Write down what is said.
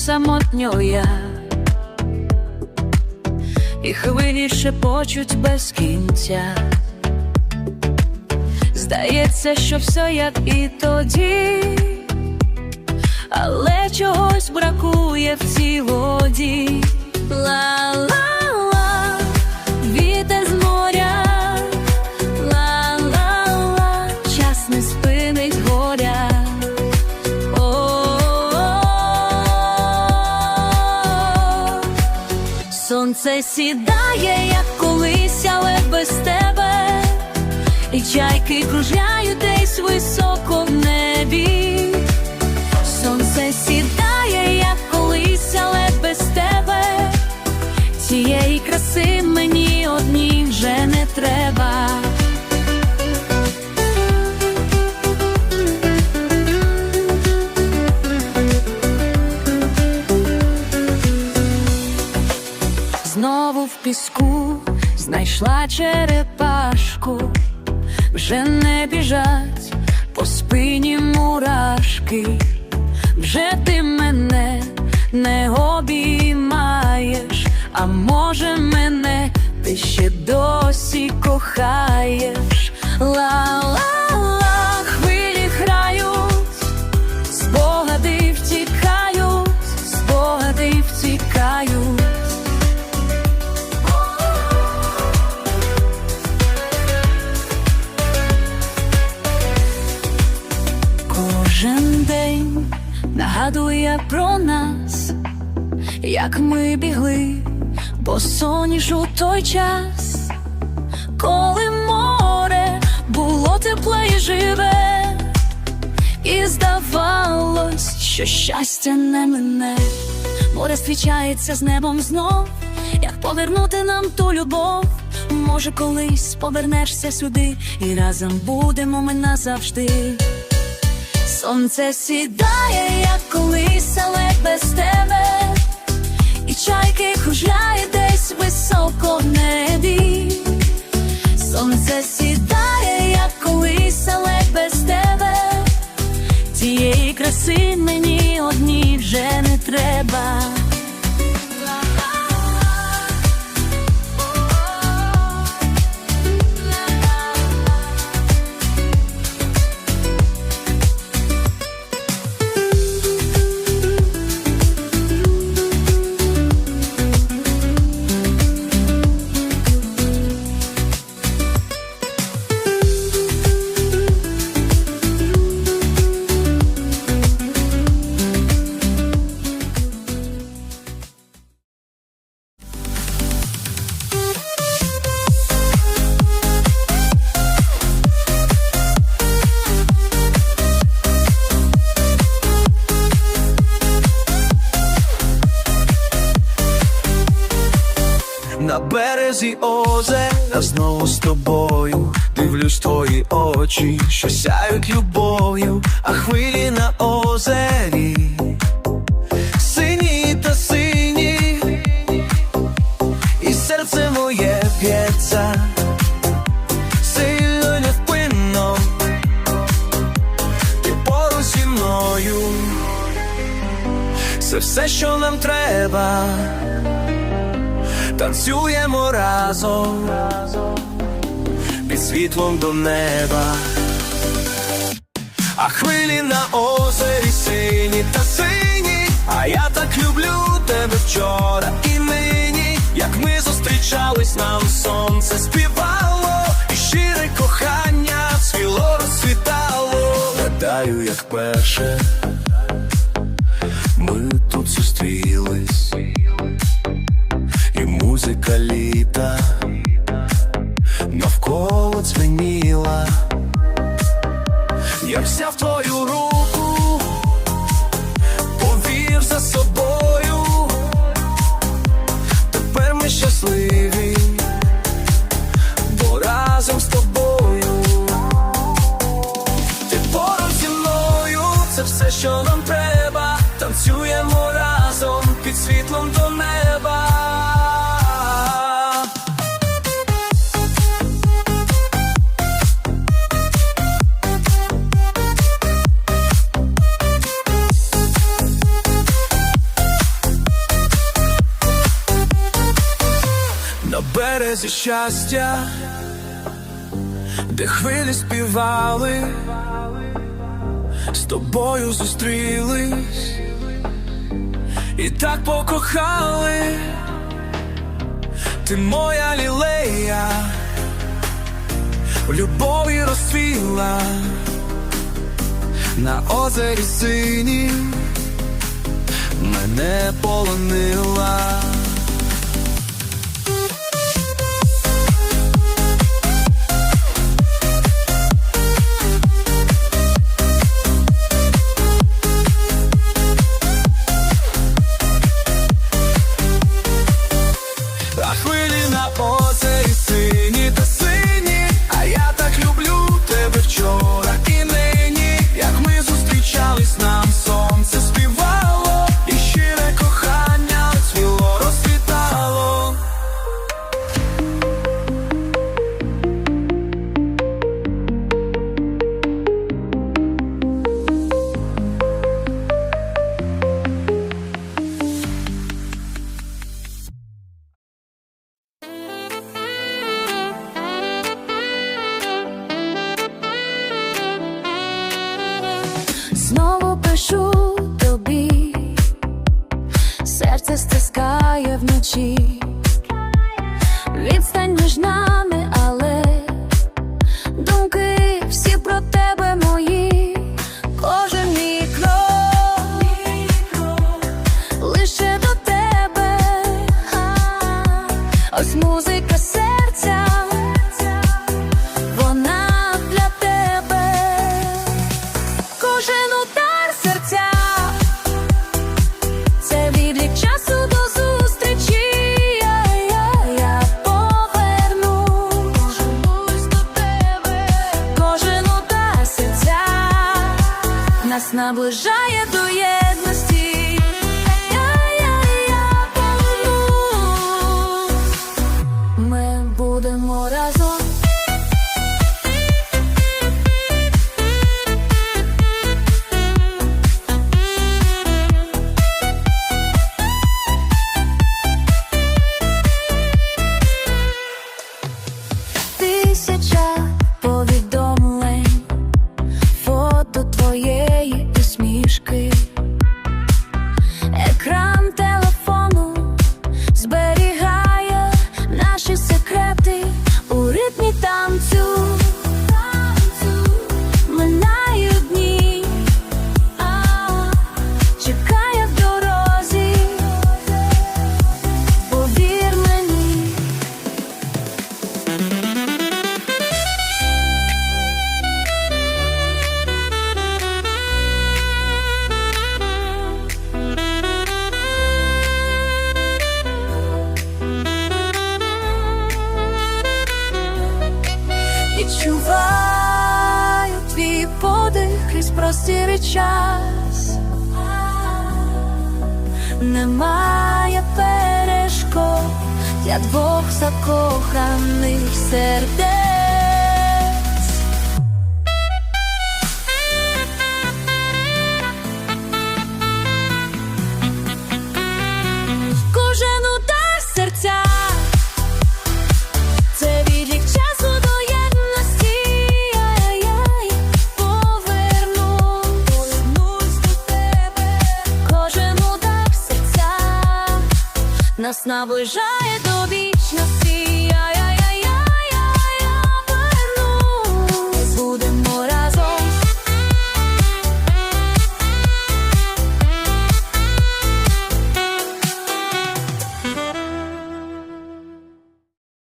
самотньо і хвилі шепочуть без кінця. Здається, що все як і тоді, але чогось бракує в цій воді. Ла-ла-ла, Сонце сідає, як колись, але без тебе, і чайки кружляють десь високо в небі. Піску знайшла черепашку, вже не біжать по спині мурашки, вже ти мене не обіймаєш, а може мене ти ще досі кохаєш. Ла-ла-ла, нагадує про нас, як ми бігли по соніж у той час, коли море було тепле і живе, і здавалось, що щастя не мине, море зустрічається з небом знов, як повернути нам ту любов. Може, колись повернешся сюди, і разом будемо ми назавжди. Сонце сідає, як колись, але без тебе, і чайки кружляють десь високо в небі. Сонце сідає, як колись, але без тебе. Тієї краси мені одній вже не треба. Березі озера знову з тобою Дивлюсь твої очі, що сяють любов'ю, а хвилі на озері. Сині та сині, і серце моє п'ється. Сильно невпинно, ти поруч зі мною. Це все, що нам треба танцюємо разом. Під світлом до неба, а хвилі на озері сині та сині, а я так люблю тебе вчора і нині, як ми зустрічались, нам сонце співало, і щире кохання цвіло розцвітало. Гадаю, як перше музика березі щастя, де хвилі співали, з тобою зустрілись і так покохали, ти моя лілея, в любові розцвіла на озері синім мене полонила. Серце вночі, відстань між нами, але думки всі про тебе мої, кожен мій лише до тебе, ось музика серця, вона для тебе. Кожен удар серця, наближає у ритмі простір час. Немає перешкод для двох закоханих сердець. нас наближає до вічності.